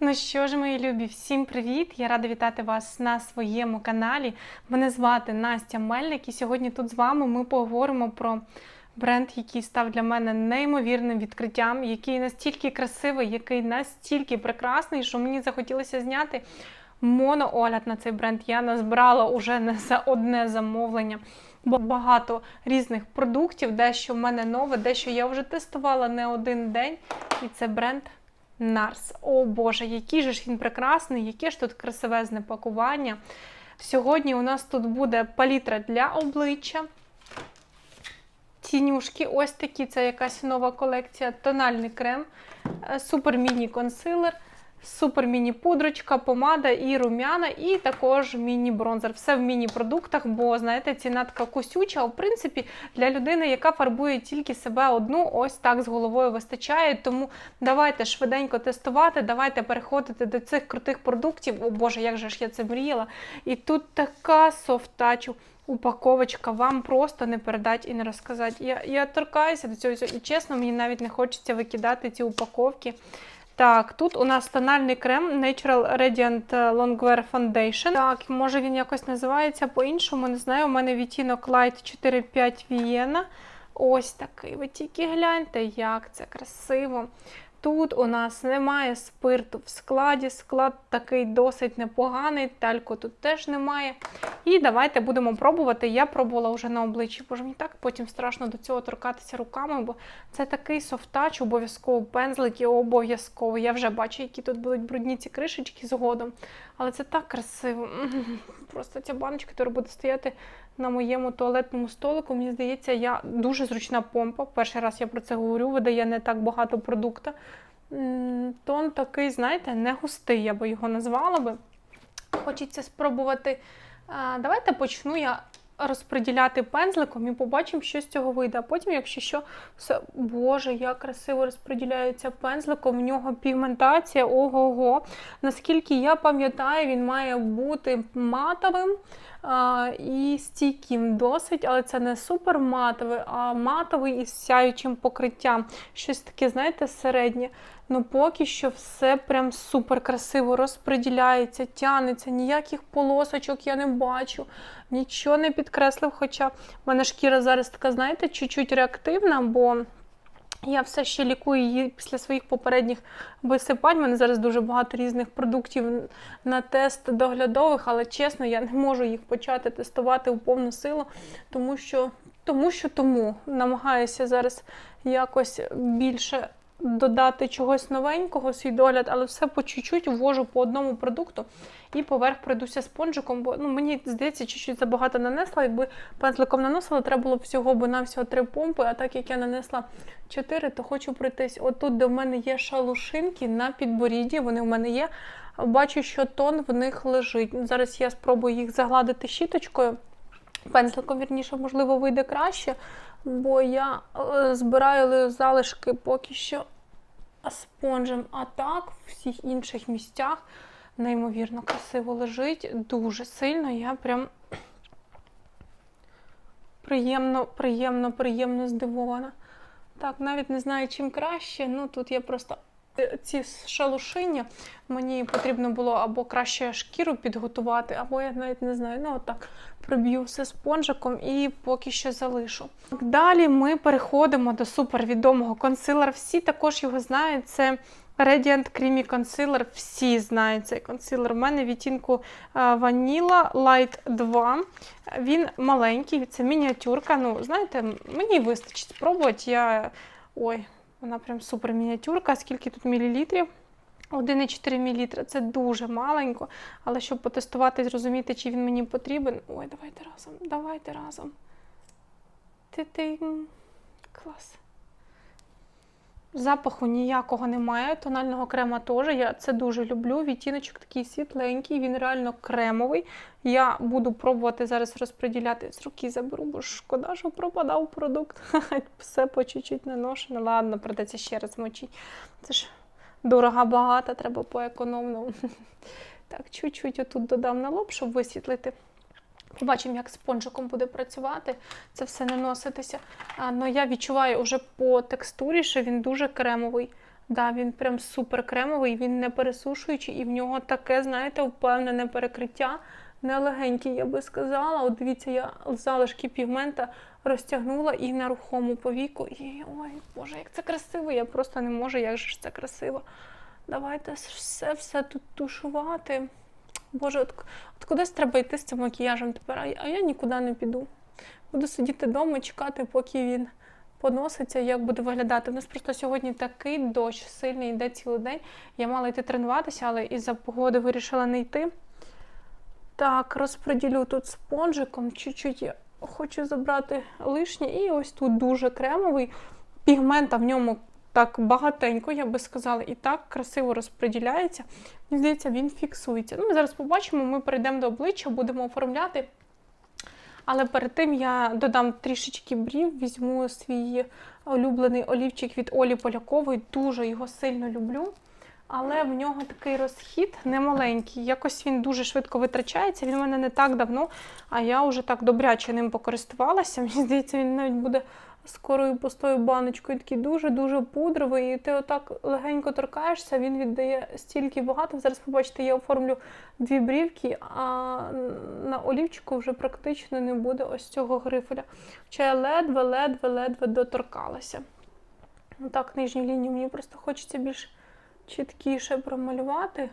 Ну що ж, мої любі, всім привіт! Я рада вітати вас на своєму каналі. Мене звати Настя Мельник, і сьогодні тут з вами ми поговоримо про бренд, який став для мене неймовірним відкриттям, який настільки красивий, який настільки прекрасний, що мені захотілося зняти моноогляд на цей бренд. Я назбирала уже не за одне замовлення. Багато різних продуктів, дещо в мене нове, дещо я вже тестувала не один день. І це бренд Нарс. О Боже, який же ж він прекрасний, яке ж тут красивезне пакування. Сьогодні у нас тут буде палітра для обличчя. Тінюшки, ось такі, це якась нова колекція. Тональний крем, е, супер міні-консилер, супер міні-пудрочка, помада і рум'яна, і також міні-бронзер. Все в міні-продуктах, бо, знаєте, ціна така кусюча. В принципі, для людини, яка фарбує тільки себе одну, ось так з головою вистачає. Тому давайте швиденько тестувати, давайте переходити до цих крутих продуктів. О Боже, як же ж я це мріяла. І тут така софтачу. Упаковочка вам просто не передати і не розказати. Я я торкаюся до цього і чесно, мені навіть не хочеться викидати ці упаковки. Так, тут у нас тональний крем Natural Radiant Longwear Foundation. Так, може він якось називається по-іншому, не знаю. У мене відтінок Light 4-5 Vienna. Ось такий. Ви тільки гляньте, як це красиво. Тут у нас немає спирту в складі. Склад такий досить непоганий, тальку тут теж немає. І давайте будемо пробувати. Я пробувала вже на обличчі, бо ж мені так потім страшно до цього торкатися руками, бо це такий софтач, обов'язково пензлик і обов'язково. Я вже бачу, які тут будуть брудні ці кришечки згодом. Але це так красиво. Просто ця баночка, яка буде стояти на моєму туалетному столику. Мені здається, я дуже зручна помпа. Перший раз я про це говорю, видає не так багато продукту. Тон такий, знаєте, не густий, я би його назвала би. Хочеться спробувати. Давайте почну я розподіляти пензликом і побачимо, що з цього вийде. А потім, якщо що, все, Боже, як красиво розподіляється пензликом, в нього пігментація, ого-го. Наскільки я пам'ятаю, він має бути матовим і стійким досить, але це не супер матовий, а матовий із сяючим покриттям. Щось таке, знаєте, середнє. Ну, поки що все прям супер красиво розподіляється, тянеться, ніяких полосочок я не бачу, нічого не підкреслив. Хоча в мене шкіра зараз така, знаєте, чуть-чуть реактивна, бо я все ще лікую її після своїх попередніх висипань. У мене зараз дуже багато різних продуктів на тест доглядових, але чесно, я не можу їх почати тестувати у повну силу, тому що тому що тому намагаюся зараз якось більше додати чогось новенького свій догляд, але все по чуть-чуть ввожу по одному продукту і поверх пройдуся спонжиком, бо ну, мені здається, чуть-чуть забагато нанесла. Якби пензликом наносила, треба було всього бо на всього три помпи. А так як я нанесла чотири, то хочу пройтись. Отут, де в мене є шалушинки на підборідді, вони в мене є. Бачу, що тон в них лежить. Зараз я спробую їх загладити щіточкою. Пензликом, вірніше, можливо, вийде краще, бо я е, збираю залишки поки що спонжем. А так, в всіх інших місцях неймовірно красиво лежить. Дуже сильно. Я прям приємно, приємно, приємно здивована. Так, навіть не знаю, чим краще. Ну, тут я просто ці шалушиння мені потрібно було або краще шкіру підготувати, або я навіть не знаю, ну отак проб'ю все спонжиком і поки що залишу. Далі ми переходимо до супервідомого консилера. Всі також його знають. Це Radiant Creamy Concealer. Всі знають цей консилер. У мене відтінку Vanilla Light 2. Він маленький, це мініатюрка. Ну, знаєте, мені вистачить спробувати. Я. Ой, вона прям супер мініатюрка. Скільки тут мілілітрів? 1,4 мл. Це дуже маленько. Але щоб потестувати зрозуміти, чи він мені потрібен. Ой, давайте разом, давайте разом. Ти-ти. Клас. Запаху ніякого немає. Тонального крема теж. Я це дуже люблю. Відтіночок такий світленький, він реально кремовий. Я буду пробувати зараз розподіляти. З руки заберу, бо шкода, що пропадав продукт. Все по чуть-чуть наношено. Ладно, придеться ще раз мочити. Це ж дорога багата, треба по економному. Так, чуть-чуть отут додам на лоб, щоб висвітлити. Побачимо, як спонжиком буде працювати, це все не носитися. Але я відчуваю вже по текстурі, що він дуже кремовий. Да, він прям супер кремовий, він не пересушуючий, і в нього таке, знаєте, впевнене перекриття. Не легенький, я би сказала. От дивіться, я залишки пігмента розтягнула і на рухому повіку. І ой, Боже, як це красиво! Я просто не можу, як же ж це красиво. Давайте все все тут тушувати. Боже, от, от кудись треба йти з цим макіяжем тепер, а, я- нікуди не піду. Буду сидіти вдома, чекати, поки він поноситься, як буде виглядати. У нас просто сьогодні такий дощ сильний йде цілий день. Я мала йти тренуватися, але із-за погоди вирішила не йти. Так, розподілю тут спонжиком. Чуть-чуть я хочу забрати лишнє. І ось тут дуже кремовий. Пігмента в ньому так багатенько, я би сказала, і так красиво розподіляється. Мені здається, він фіксується. Ну, ми зараз побачимо, ми перейдемо до обличчя, будемо оформляти. Але перед тим я додам трішечки брів, візьму свій улюблений олівчик від Олі Полякової. Дуже його сильно люблю. Але в нього такий розхід немаленький. Якось він дуже швидко витрачається. Він у мене не так давно, а я вже так добряче ним покористувалася. Мені здається, він навіть буде скорою пустою баночкою. Такий дуже-дуже пудровий. І ти отак легенько торкаєшся, він віддає стільки багато. Зараз побачите, я оформлю дві брівки, а на олівчику вже практично не буде ось цього грифеля. Хоча я ледве-ледве-ледве доторкалася. Ну так, нижню лінію мені просто хочеться більш чіткіше промалювати.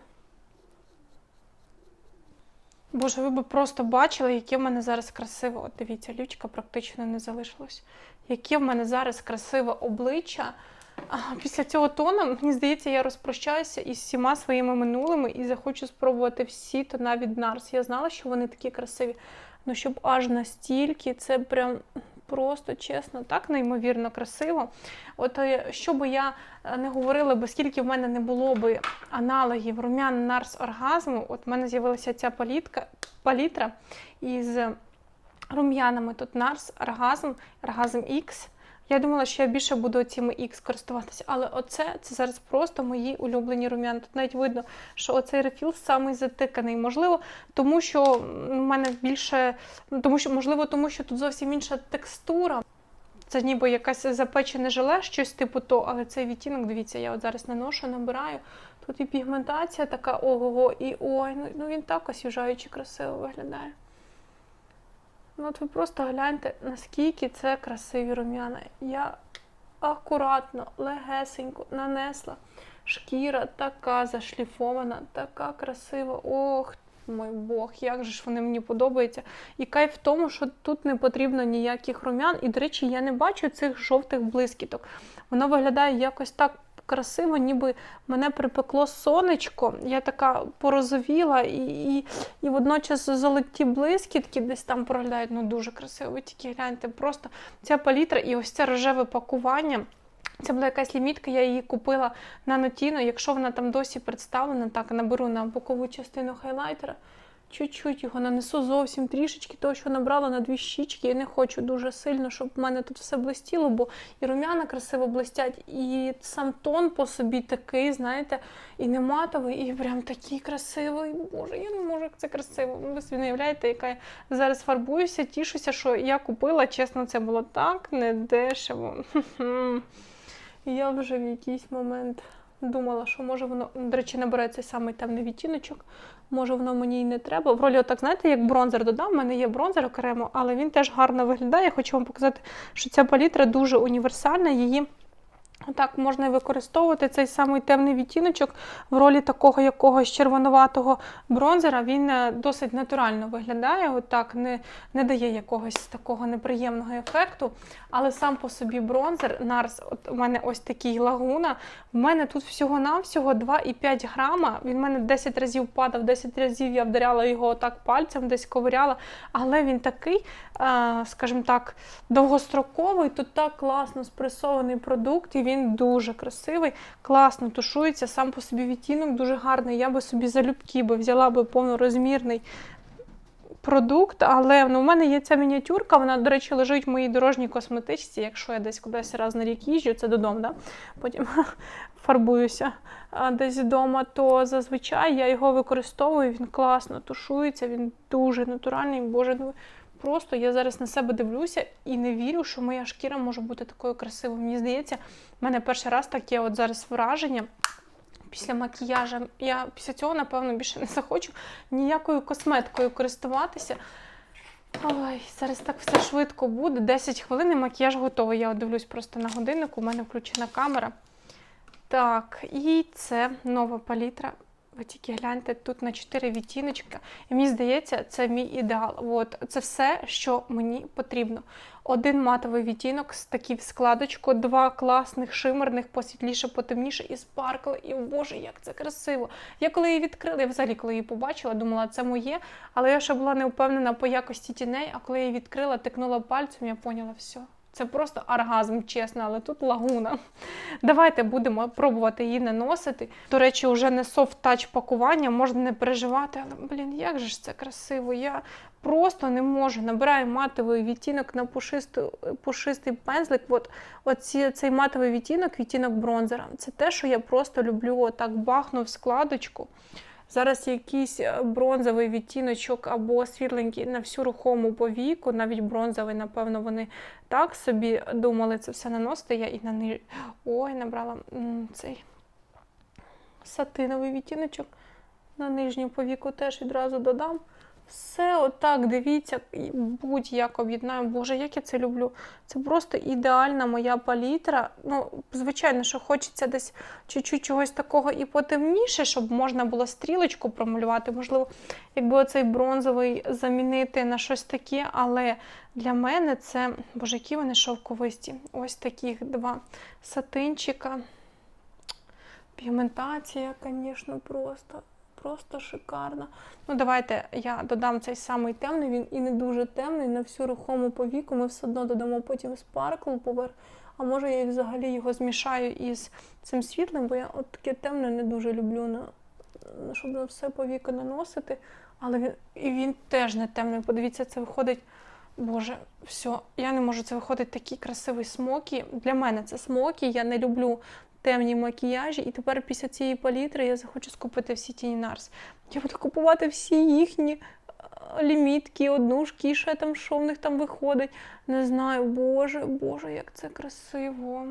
Боже, ви би просто бачили, яке в мене зараз красиве. От дивіться, лючка практично не залишилось. Яке в мене зараз красиве обличчя. А, Після цього тону, мені здається, я розпрощаюся із всіма своїми минулими і захочу спробувати всі тона від Нарс. Я знала, що вони такі красиві. Ну, щоб аж настільки, це прям просто чесно, так неймовірно красиво. От е, що би я е, не говорила, бо скільки в мене не було би аналогів румян Нарс оргазму, от в мене з'явилася ця палітка, палітра із рум'янами. Тут Нарс, оргазм, оргазм X. Я думала, що я більше буду цими X користуватися, але оце це зараз просто мої улюблені рум'яни. Тут навіть видно, що оцей рефіл самий затиканий. Можливо, тому що в мене більше, ну, тому що, можливо, тому що тут зовсім інша текстура. Це ніби якась запечене желе, щось типу то, але цей відтінок, дивіться, я от зараз наношу, набираю. Тут і пігментація така ого-го, і ой, ну, ну він так освіжаючи красиво виглядає. Ну, от ви просто гляньте, наскільки це красиві рум'яна. Я акуратно, легесенько нанесла. Шкіра така зашліфована, така красива. Ох, мой Бог, як же ж вони мені подобаються. І кайф в тому, що тут не потрібно ніяких рум'ян. І, до речі, я не бачу цих жовтих блискіток. Воно виглядає якось так красиво, ніби мене припекло сонечко. Я така порозовіла, і, і, і водночас золоті блискітки десь там проглядають. Ну дуже красиво. Ви тільки гляньте, просто ця палітра і ось це рожеве пакування. Це була якась лімітка, я її купила на Notino. Якщо вона там досі представлена, так наберу на бокову частину хайлайтера. Чуть-чуть його нанесу зовсім трішечки, того, що набрала на дві щічки. Я не хочу дуже сильно, щоб в мене тут все блистіло, бо і рум'яна красиво блистять, і сам тон по собі такий, знаєте, і не матовий, і прям такий красивий. Боже, я не можу, як це красиво. Ну, Ви собі не уявляєте, яка я зараз фарбуюся, тішуся, що я купила. Чесно, це було так недешево. Я вже в якийсь момент думала, що може воно, до речі, набере цей самий темний відтіночок. Може, воно мені й не треба. В ролі, отак, знаєте, як бронзер додав, у мене є бронзер окремо, але він теж гарно виглядає. Я хочу вам показати, що ця палітра дуже універсальна. Її так можна використовувати цей самий темний відтіночок в ролі такого якогось червонуватого бронзера. Він е, досить натурально виглядає, отак не, не дає якогось такого неприємного ефекту. Але сам по собі бронзер, Нарс, от у мене ось такий лагуна. В мене тут всього-навсього 2,5 грама. Він в мене 10 разів падав, 10 разів я вдаряла його отак пальцем, десь ковиряла. Але він такий, е, скажімо так, довгостроковий, тут так класно спресований продукт, і він дуже красивий, класно тушується, сам по собі відтінок дуже гарний. Я би собі залюбки би взяла би повнорозмірний продукт, але ну, в мене є ця мініатюрка, вона, до речі, лежить в моїй дорожній косметичці. Якщо я десь кудись раз на рік їжджу, це додому, да? потім фарбуюся десь вдома, то зазвичай я його використовую, він класно тушується, він дуже натуральний. Боже, ну, просто я зараз на себе дивлюся і не вірю, що моя шкіра може бути такою красивою. Мені здається, в мене перший раз таке от зараз враження. Після макіяжа я після цього, напевно, більше не захочу ніякою косметикою користуватися. Ой, зараз так все швидко буде. 10 хвилин і макіяж готовий. Я дивлюсь просто на годинник, у мене включена камера. Так, і це нова палітра. Ви тільки гляньте тут на 4 відтіночки. І мені здається, це мій ідеал. От, це все, що мені потрібно. Один матовий відтінок з такий в складочку, два класних шимерних, посвітліше, потемніше і спаркл. І боже, як це красиво! Я коли її відкрила, я взагалі коли її побачила, думала, це моє, але я ще була не впевнена по якості тіней, а коли я її відкрила, тикнула пальцем, я поняла все. Це просто оргазм, чесно, але тут лагуна. Давайте будемо пробувати її наносити. До речі, вже не софт-тач пакування, можна не переживати, але, блін, як же ж це красиво. Я просто не можу. Набираю матовий відтінок на пушистий, пушистий пензлик. От, оці, цей матовий відтінок, відтінок бронзера. Це те, що я просто люблю. Отак бахну в складочку. Зараз якийсь е, бронзовий відтіночок або світленький на всю рухому повіку, навіть бронзовий, напевно, вони так собі думали це все наносити. Я і на ниж... Ой, набрала цей сатиновий відтіночок на нижню повіку теж відразу додам. Все отак, дивіться, будь-як об'єднаю. Боже, як я це люблю. Це просто ідеальна моя палітра. Ну, звичайно, що хочеться десь чуть-чуть чогось такого і потемніше, щоб можна було стрілочку промалювати. Можливо, якби оцей бронзовий замінити на щось таке, але для мене це, боже, які вони шовковисті. Ось таких два сатинчика. Пігментація, звісно, просто. Просто шикарна. Ну, давайте я додам цей самий темний, він і не дуже темний. На всю рухому повіку ми все одно додамо потім спаркл поверх. А може я взагалі його змішаю із цим світлим, бо я от таке темне не дуже люблю, на, щоб на все повіку наносити. Але він і він теж не темний. Подивіться, це виходить. Боже, все, я не можу. Це виходить такий красивий смокі. Для мене це смокі. Я не люблю темні макіяжі, і тепер після цієї палітри я захочу скупити всі тіні Нарс. Я буду купувати всі їхні е, лімітки, однушки, ще там, що в них там виходить. Не знаю, боже, боже, як це красиво.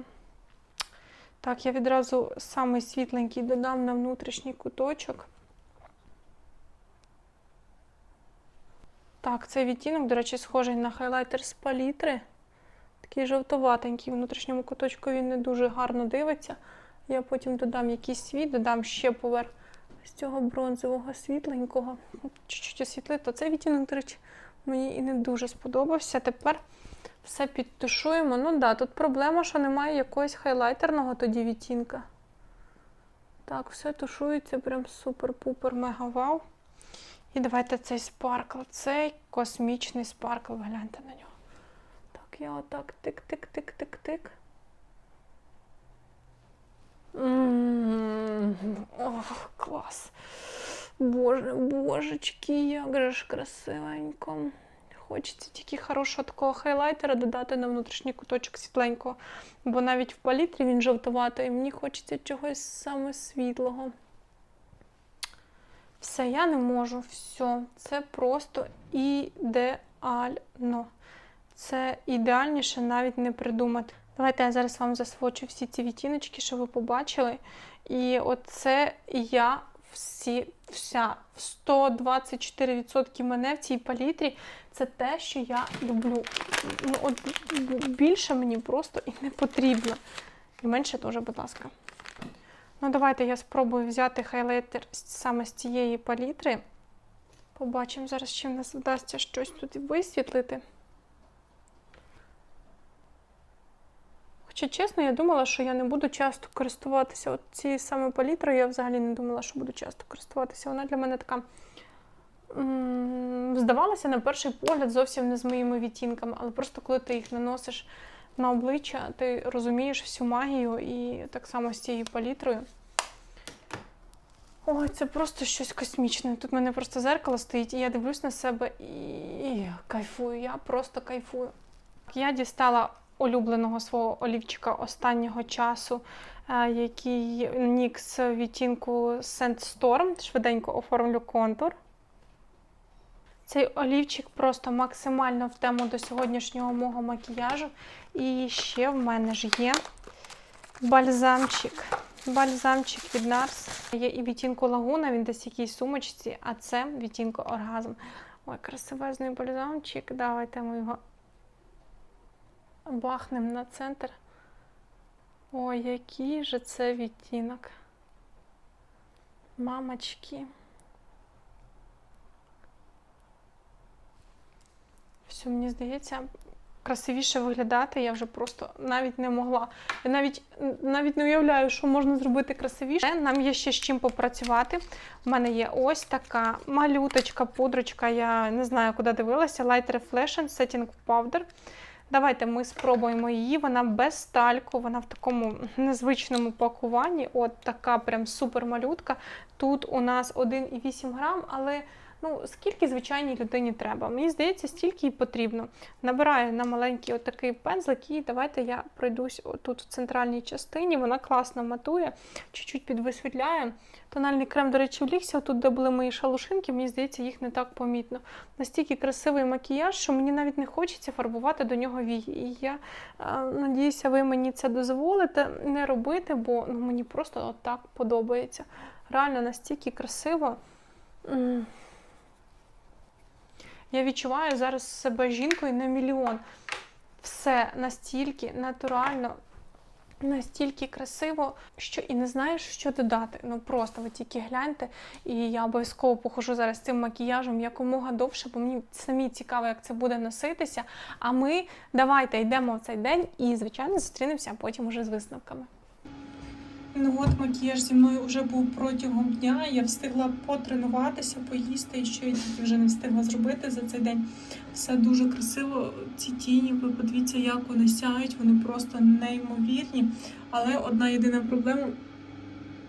Так, я відразу самий світленький додам на внутрішній куточок. Так, цей відтінок, до речі, схожий на хайлайтер з палітри. Такий жовтоватенький, в внутрішньому куточку він не дуже гарно дивиться. Я потім додам якийсь світ, додам ще поверх з цього бронзового світленького. Чуть-чуть освітлити. Цей відтінок, до речі, мені і не дуже сподобався. Тепер все підтушуємо. Ну да, тут проблема, що немає якогось хайлайтерного тоді відтінка. Так, все тушується прям супер-пупер, мега вау. І давайте цей спаркл, цей космічний спаркл, гляньте на нього. Я отак тик-тик-тик-тик-тик. Ох, клас. Боже, божечки, як же ж красивенько. Хочеться тільки хорошого такого хайлайтера додати на внутрішній куточок світленького. Бо навіть в палітрі він жовтуватий, і мені хочеться чогось саме світлого. Все, я не можу. Все, це просто ідеально. Це ідеальніше навіть не придумати. Давайте я зараз вам засвочу всі ці відтіночки, що ви побачили. І оце я всі, вся 124% мене в цій палітрі. Це те, що я люблю. Ну, от Більше мені просто і не потрібно. І менше теж, будь ласка. Ну, давайте я спробую взяти хайлайтер саме з цієї палітри. Побачимо зараз, чи в нас вдасться щось тут висвітлити. Хоча, чесно, я думала, що я не буду часто користуватися от цією саме палітрою. Я взагалі не думала, що буду часто користуватися. Вона для мене така здавалася на перший погляд зовсім не з моїми відтінками, але просто коли ти їх наносиш на обличчя, ти розумієш всю магію і так само з цією палітрою. Ой, це просто щось космічне. Тут в мене просто зеркало стоїть, і я дивлюсь на себе і кайфую. Я просто кайфую. Я дістала улюбленого свого олівчика останнього часу, е, який NYX відтінку Sandstorm. Швиденько оформлю контур. Цей олівчик просто максимально в тему до сьогоднішнього мого макіяжу. І ще в мене ж є бальзамчик. Бальзамчик від Нарс. Є і відтінку лагуна, він десь якійсь сумочці, а це відтінку оргазм. Ой, красивезний бальзамчик. Давайте ми його бахнемо на центр. Ой, який же це відтінок. Мамочки. Все, мені здається, красивіше виглядати я вже просто навіть не могла. Я навіть, навіть не уявляю, що можна зробити красивіше. Нам є ще з чим попрацювати. У мене є ось така малюточка, пудрочка. Я не знаю, куди дивилася. Light Reflection Setting Powder. Давайте ми спробуємо її. Вона без стальку, вона в такому незвичному пакуванні. От така прям супер малютка. Тут у нас 1,8 грам, але ну, скільки звичайній людині треба. Мені здається, стільки і потрібно. Набираю на маленький отакий пензлик і давайте я пройдусь тут в центральній частині. Вона класно матує, чуть-чуть підвисвітляє. Тональний крем, до речі, влігся, тут, де були мої шалушинки, мені здається, їх не так помітно. Настільки красивий макіяж, що мені навіть не хочеться фарбувати до нього вії. І я е, надіюся, ви мені це дозволите не робити, бо ну, мені просто от так подобається. Реально настільки красиво. Я відчуваю зараз себе жінкою на мільйон. Все настільки натурально, настільки красиво, що і не знаєш, що додати. Ну просто ви тільки гляньте, і я обов'язково похожу зараз цим макіяжем якомога довше, бо мені самі цікаво, як це буде носитися. А ми давайте йдемо в цей день і, звичайно, зустрінемося потім уже з висновками. Ну от макіяж зі мною вже був протягом дня. Я встигла потренуватися, поїсти, і що я тільки вже не встигла зробити за цей день. Все дуже красиво. Ці тіні, ви подивіться, як вони сяють, вони просто неймовірні. Але одна єдина проблема.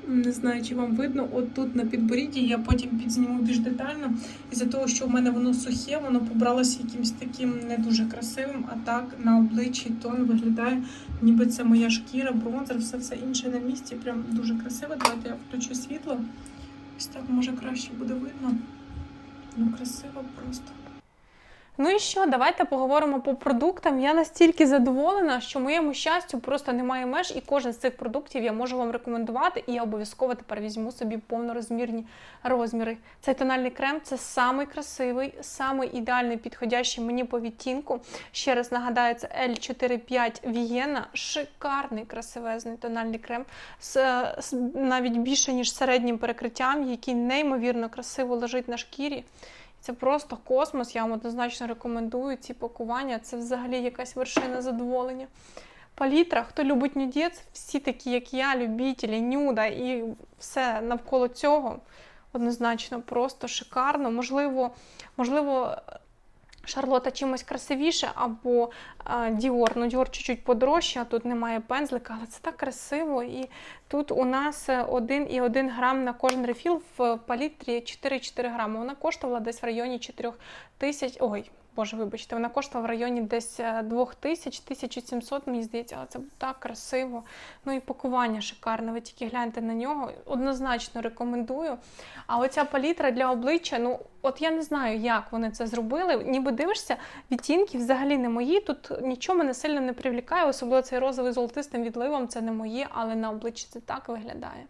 Не знаю, чи вам видно, от тут на підборідді я потім підзніму більш детально. Із-за того, що в мене воно сухе, воно побралося якимось таким не дуже красивим, а так на обличчі тон виглядає, ніби це моя шкіра, бронзер, все все інше на місці. Прям дуже красиво. Давайте я включу світло. Ось так може краще буде видно. Ну, красиво просто. Ну і що, давайте поговоримо по продуктам. Я настільки задоволена, що моєму щастю просто немає меж, і кожен з цих продуктів я можу вам рекомендувати, і я обов'язково тепер візьму собі повнорозмірні розміри. Цей тональний крем це самий красивий, самий ідеальний підходящий мені по відтінку. Ще раз нагадаю, це L45 Вієна. Шикарний красивезний тональний крем з, з навіть більше ніж середнім перекриттям, який неймовірно красиво лежить на шкірі. Це просто космос. Я вам однозначно рекомендую ці пакування. Це взагалі якась вершина задоволення. Палітра, хто любить нюдець, всі такі, як я, любителі, нюда і все навколо цього однозначно просто шикарно. Можливо, можливо, Шарлота чимось красивіше, або Діор. Ну, Діор чуть-чуть подорожче, а тут немає пензлика, але це так красиво. І тут у нас 1,1 грам на кожен рефіл в палітрі 4,4 грами. Вона коштувала десь в районі 4 тисяч. Ой, Боже, вибачте, вона коштувала в районі десь 2000 1700, мені здається, але це так красиво. Ну і пакування шикарне. Ви тільки гляньте на нього. Однозначно рекомендую. А оця палітра для обличчя, ну от я не знаю, як вони це зробили. Ніби дивишся, відтінки взагалі не мої. Тут нічого мене сильно не привлікає, особливо цей розовий золотистим відливом це не моє, але на обличчі це так виглядає.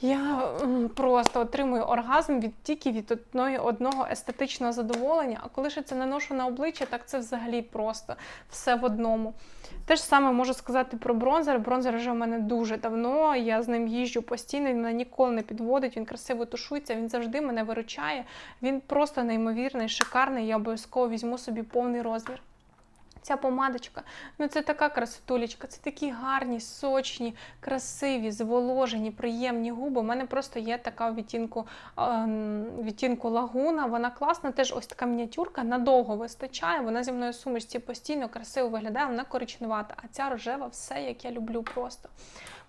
Я просто отримую оргазм від тільки від одної, одного естетичного задоволення. А коли ж це наношу на обличчя, так це взагалі просто все в одному. Те ж саме можу сказати про бронзер. Бронзер вже в мене дуже давно. Я з ним їжджу постійно, він мене ніколи не підводить, він красиво тушується, він завжди мене виручає. Він просто неймовірний, шикарний. Я обов'язково візьму собі повний розмір. Ця помадочка, ну це така красотулечка, це такі гарні, сочні, красиві, зволожені, приємні губи. У мене просто є така відтінку відтінку лагуна. Вона класна, теж ось така мініатюрка, надовго вистачає. Вона зі мною в сумочці постійно красиво виглядає, вона коричневата. А ця рожева все, як я люблю просто.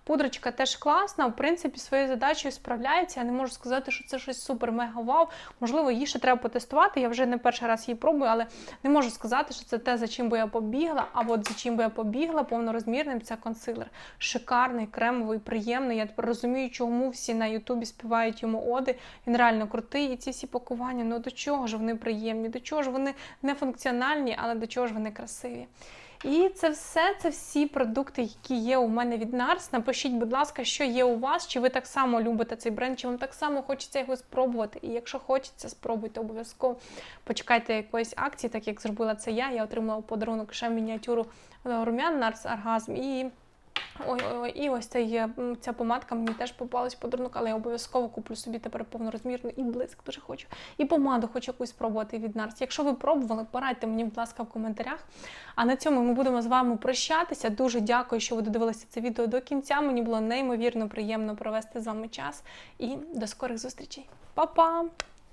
Пудрочка теж класна, в принципі, своєю задачею справляється. Я не можу сказати, що це щось супер мега вау. Можливо, її ще треба потестувати. Я вже не перший раз її пробую, але не можу сказати, що це те, за чим би я побігла. А от за чим би я побігла повнорозмірним, це консилер. Шикарний, кремовий, приємний. Я тепер розумію, чому всі на Ютубі співають йому оди. Він реально крутий. І ці всі пакування, ну до чого ж вони приємні, до чого ж вони не функціональні, але до чого ж вони красиві. І це все, це всі продукти, які є у мене від Нарс. Напишіть, будь ласка, що є у вас, чи ви так само любите цей бренд, чи вам так само хочеться його спробувати. І якщо хочеться, спробуйте обов'язково. Почекайте якоїсь акції, так як зробила це я. Я отримала подарунок ще мініатюру румян Нарс Аргазм і. Ой, ой, ой, і ось цей, ця помадка мені теж попалась в подарунок, але я обов'язково куплю собі тепер повнорозмірну і блиск дуже хочу. І помаду хочу якусь спробувати від Нарс. Якщо ви пробували, порадьте мені, будь ласка, в коментарях. А на цьому ми будемо з вами прощатися. Дуже дякую, що ви додивилися це відео до кінця. Мені було неймовірно приємно провести з вами час. І до скорих зустрічей. Па-па!